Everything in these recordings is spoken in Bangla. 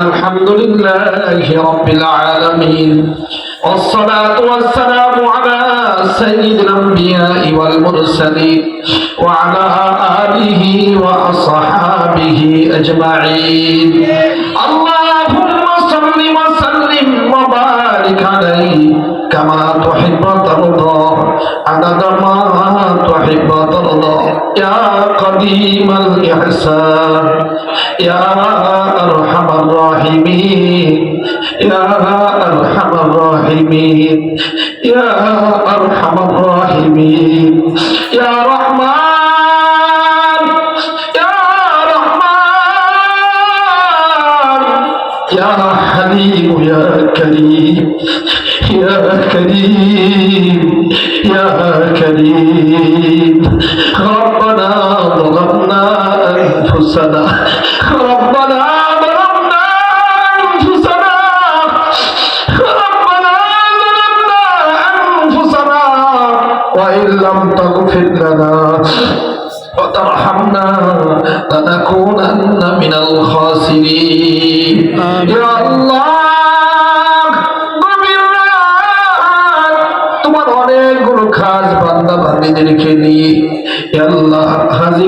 الحمد لله رب العالمين والصلاة والسلام على سيد الأنبياء والمرسلين وعلى آله وأصحابه أجمعين. اللهم صل وسلم وبارك عليه كما تحب ترضى عدد ما تحب ترضى يا قديم الإحسان يا أرحم الراحمين يا أرحم الراحمين يا أرحم الراحمين. يا رحمن. يا حليم يا كريم يا كريم. أنفسنا ربنا ظلمنا أنفسنا ربنا ظلمنا أنفسنا وإن لم تغفر لنا وترحمنا لنكونن من الخاسرين يا الله গভীর রাত, তোমার অনেকগুলো খাস বান্দা বান্দিদেরকে নিয়ে এ আল্লাহ হাজি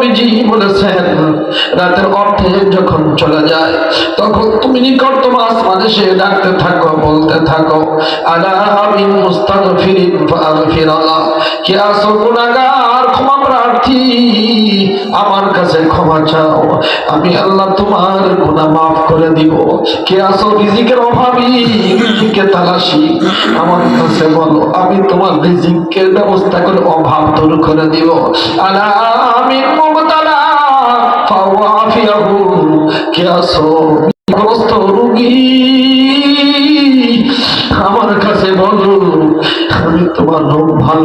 নবীজি বলেছেন, রাতের অর্থে যখন চলে যায়, তখন তুমি নিকটতম আসমানে সে ডাকতে থাকো, বলতে থাকো, আলা আমিন মুস্তাগফিরিন ফাগফিরাল্লাহ। কে আসো গুনাহগার, ক্ষমা প্রার্থী। আমার কাছে ক্ষমা চাও। আমি আল্লাহ তোমার গুনাহ মাফ করে দিব। কে আসো রিজিকের অভাবী? রিজিকে তালাশি। আমার কাছে বলো, আমি তোমার রিজিকের ব্যবস্থা করে অভাব দূর করে দিব। ফাওয়াফিয়াহু। কে আসো গ্রস্ত রুগী? আমার কাছে বলো, আমি তোমার রোগ ভালো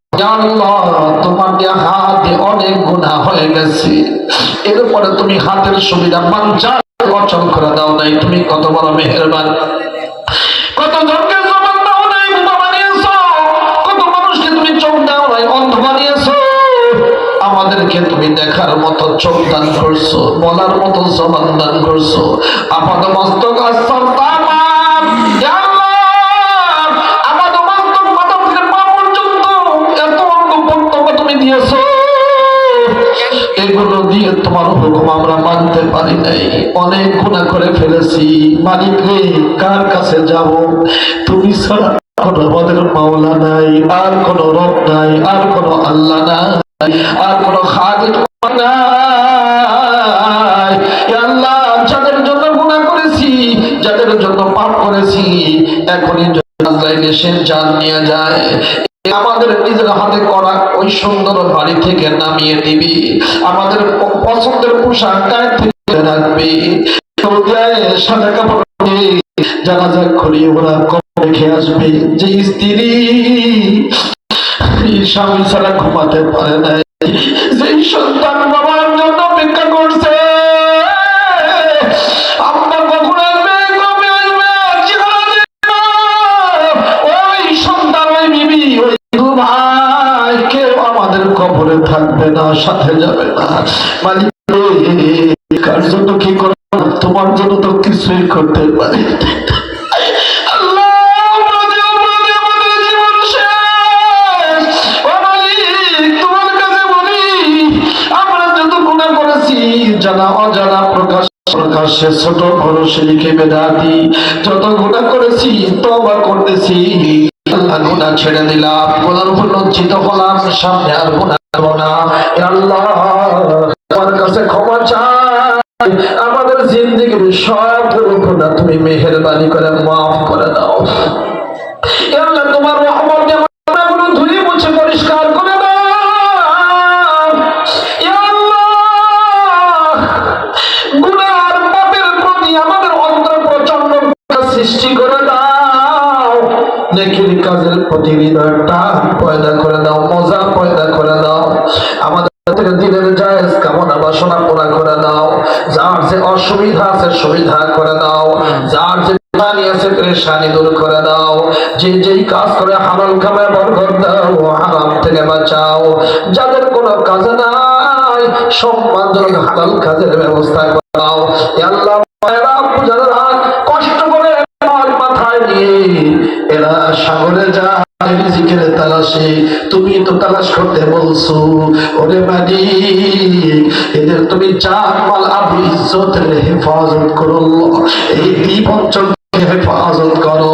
মানুষকে তুমি চোখ অন্ধ বানিয়েছো। আমাদেরকে তুমি দেখার মতো চোখ দান করছ, বলার মতো জবান দান করছ। আপাত মস্তক আস্তর তোমার হুকুম আমরা মানতে পারি নাই। অনেক গুণা করে ফেলেছি। মালিক রে, কার কাছে যাব? তুমি ছাড়া মাওলা নাই, আর রব নাই, আর আল্লাহ নাই, আর যাদের জন্য গুণা করেছি, যাদের জন্য পাপ করেছি, এখনই এসে জান নিয়ে যায়। আমাদের নিজের হাতে করা ওই সুন্দর বাড়ি থেকে নামিয়ে দিবি। আমাদের পছন্দের পোশাক থেকে রাখবি। সাদা কাপড় দিয়ে জানাজা খুলিয়ে ওরা কম রেখে আসবে। যে স্ত্রী স্বামী ছাড়া ঘুমাতে পারে না সাথে যাবে না। কি তোমার জন্য তো কিছুই করতে পারি ছোট বড় শিরিকে বেদাতি যত করেছি তবা করতেছি। আল্লাহ ছেড়ে দিলাম। গুণার উপর লজ্জিত হলাম সামনে আর গুণা আমার কাছে ক্ষমা আমাদের জিন্দিগির সব গুণা তুমি মেহরবানি করে মাফ করে দাও। তোমার বাঁচাও যাদের কোনো কাজ নাই সম্মানজনক হালাল কাজের ব্যবস্থা করে। দাও এ আল্লাহ কষ্ট করে মাথায় নিয়ে এরা সাগরে তুমি তো তালাশ করতে বলছো, ওরে এদের তুমি চার ইজ্জতের হেফাজত করো। এই দ্বীপ অঞ্চলকে হেফাজত করো।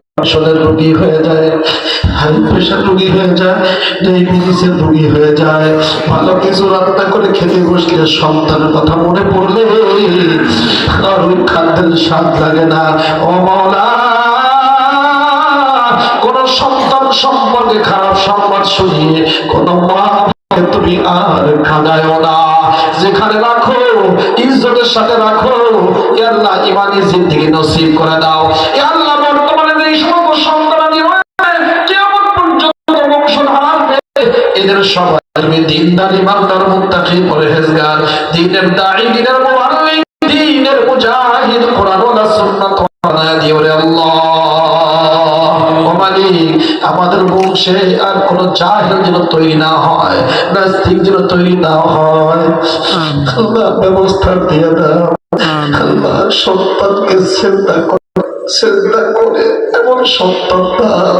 আসলে রোগী হয়ে যায়, হাই প্রেশার রোগী হয়ে যায়, ডায়াবেটিসের রোগী হয়ে যায়। ভালো কিছু রান্না করে খেতে বসলে সন্তানের কথা মনে পড়লে আর ওই খাদ্যের স্বাদ লাগে না। ও মাওলা, কোন সন্তান সম্পর্কে খারাপ সংবাদ শুনিয়ে কোন মা তুমি আর খাগায় না। যেখানে রাখো, ইজ্জতের সাথে রাখো, এ আল্লাহ ইমানি জিন্দিগি নসিব করে দাও। এ আল্লাহ এদের সবাই দিনদার ইমানদার মুত্তাকি পরহেজগার দিনের দাঈ দিনের মুআল্লিম দিনের মুজাহিদ কোরআন ওয়ালা সুন্নাত বানায় দিও রে আল্লাহ। ও মালিক আমাদের বংশে আর কোন জাহেল যেন তৈরি না হয় নাস্তিক যেন তৈরি না হয়। আল্লাহ ব্যবস্থা দিয়ে দাও। আল্লাহ সন্তানকে চিন্তা করে চিন্তা করে এমন সন্তান দাও।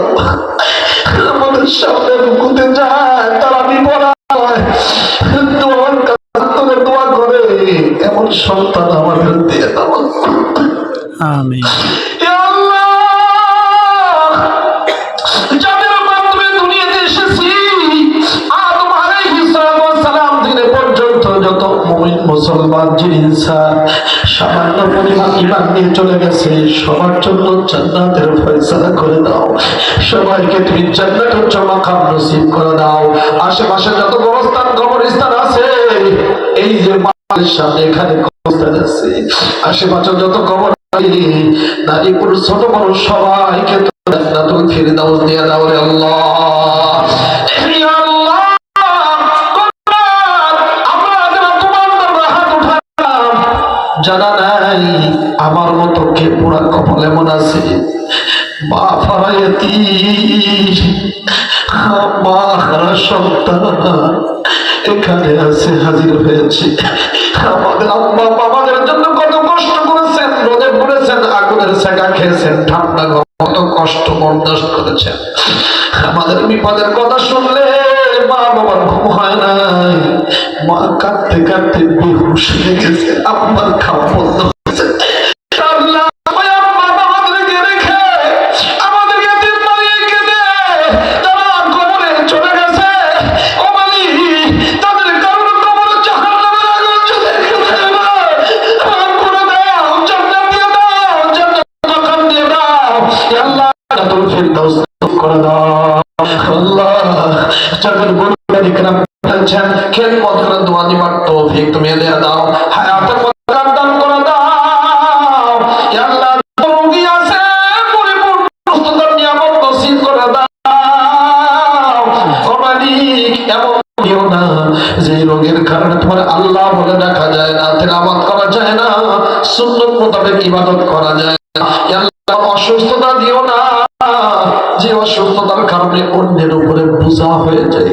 দাও। আশেপাশে যত আছে এই যে এখানে আশেপাশে যত কবর নারী ছোট বড় সবাইকে জান্নাতুল ফিরদাউস দিয়ে দাও রে আল্লাহ। জানা নাই, আমার মতো কে পুরা কপাল এমন আছে? মা ফারায়াতি এখানে আছে, হাজির হয়েছে। আমাদের আম্মা আগুনের সেকা খেয়েছেন, ঠান্ডা গরম, কত কষ্ট বরদাস্ত করেছেন। আমাদের বিপদের কথা শুনলে মা বাবার ঘুম হয় নাই। মা কাঁদতে কাঁদতে বেহুশ হয়ে গেছে আপনার খাওয়া বন্ধ মানুষের পথে দোয়া দিবার ভিক তুমি দেয়া দাও। হায়াতের পথে দান করে দাও। রোগী আছে, পরিপূর্ণ সুস্থতার নিয়ামত নসিব করে দাও। এমন না, যে রোগের কারণে তোমার আল্লাহ বলে দেখা যায় না করা যায় না, সুন্নত মোতাবেক ইবাদত করা যায় অসুস্থতা দিও না, যে অসুস্থতার কারণে অন্যের উপরে বোঝা হয়ে যায়।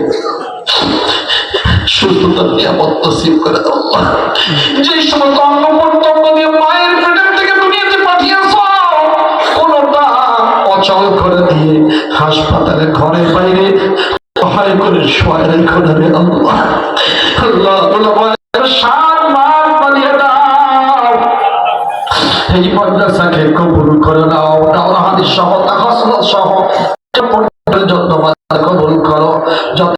সুস্থতার নিয়ামত নসিব করে দাও আল্লাহ। যে সমস্ত অঙ্গ প্রত্যঙ্গ দিয়ে মায়ের পেটের থেকে দুনিয়াতে পাঠিয়েছ, কোনটা অচল করে দিয়ে হাসপাতালে ঘরে বাইরে সহায় করে শোয়াই রেখো রে আল্লাহ। আল্লাহ সাত বার বানিয়ে দাও। এই মাদ্রাসাকে কবুল করে নাও দাওরা হাদিস সহ তাহাসনাত সহ যত্ন কবুল করো। যত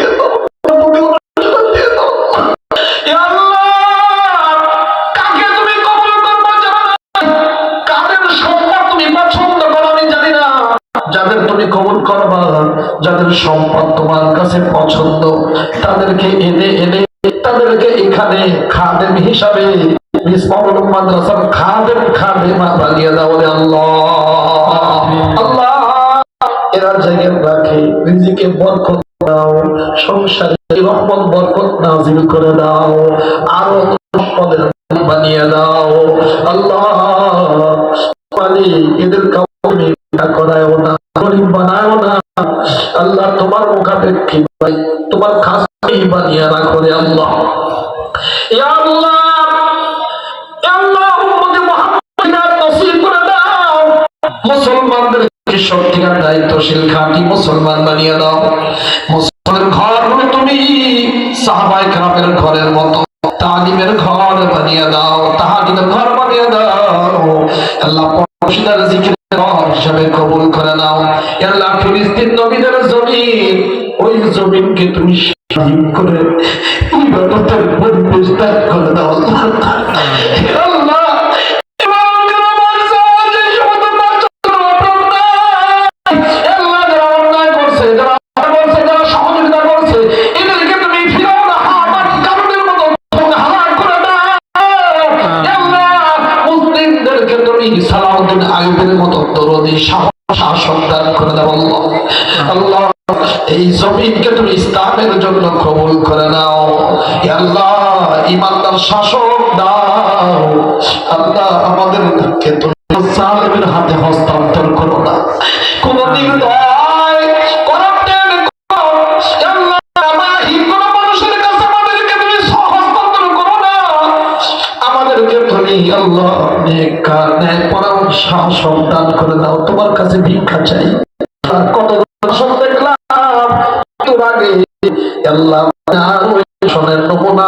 যাদের সম্পদ তোমার কাছে পছন্দ, তাদেরকে এনে এনে, তাদেরকে এখানে খাদেম হিসাবে মাদ্রাসার খাদেম বানিয়ে দাও আল্লাহ। এরা রাখে, রিজিকে বরকত দাও, সংসারে রহমত, বরকত নাজিল করে দাও, আরও সম্পদের বানিয়ে দাও। আল্লাহ মানে এদের কাউকে করায় আল্লাহ তোমার মুখাপেক্ষী ভাই তোমার খাস বানিয়ে রাখো রে আল্লাহ। ইয়া আল্লাহ মুসলমানদেরকে সত্যিকার দায়িত্বশীল খাঁটি মুসলমান বানিয়ে দাও। মুসলমানের ঘর তুমি সাহাবাই খারাপের ঘরের মতো তালিমের ঘর বানিয়ে দাও, তাহাজিদের ঘর বানিয়ে দাও। আল্লাহ জিকির হিসাবে কবুল করে নাও। আল্লাহ, ফিলিস্তিন নবীদের জমিন, ওই জমিনকে তুমি স্বাধীন করে করে দাও। সালাউদ্দিন আইবের মতো শাসক দান করে দেব আল্লাহ। এই জমিনকে তুমি ইসলামের জন্য কবুল করে নাও। আল্লাহ, ইমানদার শাসক দাও। আল্লাহ আমাদেরকে তুমি সালেমের হাতে হস্তান্তর করো না। কোন আল্লাহ নেকা ন্যায় পরামর্শ শাসক দান করে দাও, তোমার কাছে ভিক্ষা চাই। কত দেখলাম তোর আগে আল্লাহ নমুনা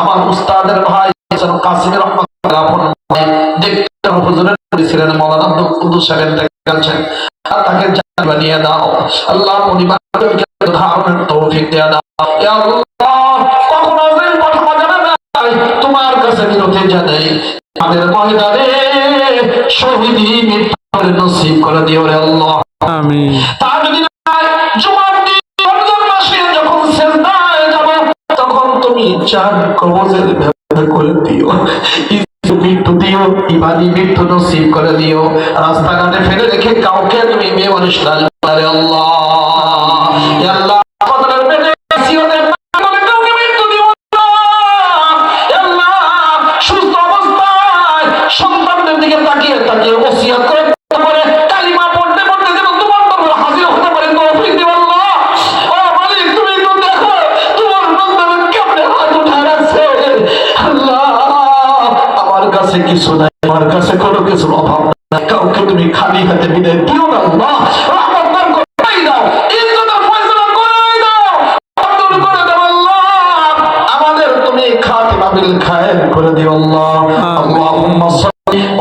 আমার উস্তাদের ভাই কাসিম দেখতে হুজুরের ছিলেন মৌলানা আব্দুল সাহেব দেখেছেন তাকে জান্নাত বানিয়ে দাও আল্লাহ পরিবারকে ধারণের তৌফিক দিয়ে দাও। ইয়া আল্লাহ কখন আজান পাঠাবো জানা নাই তোমার কাছে বিরতি জানাই। আমাদের ময়দানে শহীদি মৃত্যু করে নসিব করে দিও রে আল্লাহ। আমিন। তা যদি না চার কবজের ব্যবহার করে দিও। মৃত্যু দিও ইমানি মৃত্যু নসিব করে দিও। রাস্তাঘাটে ফেলে রেখে কাউকে তুমি মেয়ে মানুষ আল্লাহ খায়ের করে দিও আল্লাহ اللهم صل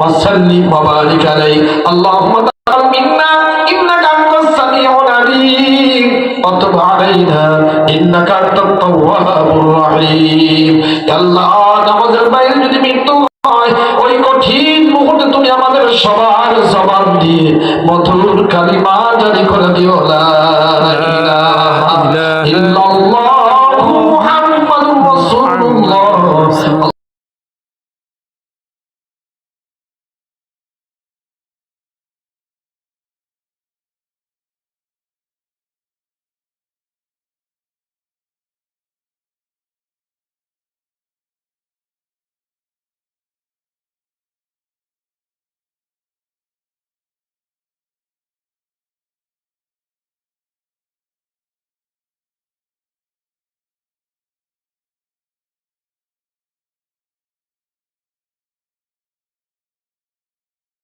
وسلم وبارك عليه اللهم تقبل منا انك انت السميع العليم وتب علينا انك انت التواب الرحيم يا الله নামাজের বাইরে যদি মৃত্যু হয় ওই কঠিন মুহূর্তে তুমি আমাদের সবার জবান দিয়ে মধুর কালিমা জারি করে দিও লা ইলাহা ইল্লাল্লাহু মুহাম্মাদুর রাসূলুল্লাহ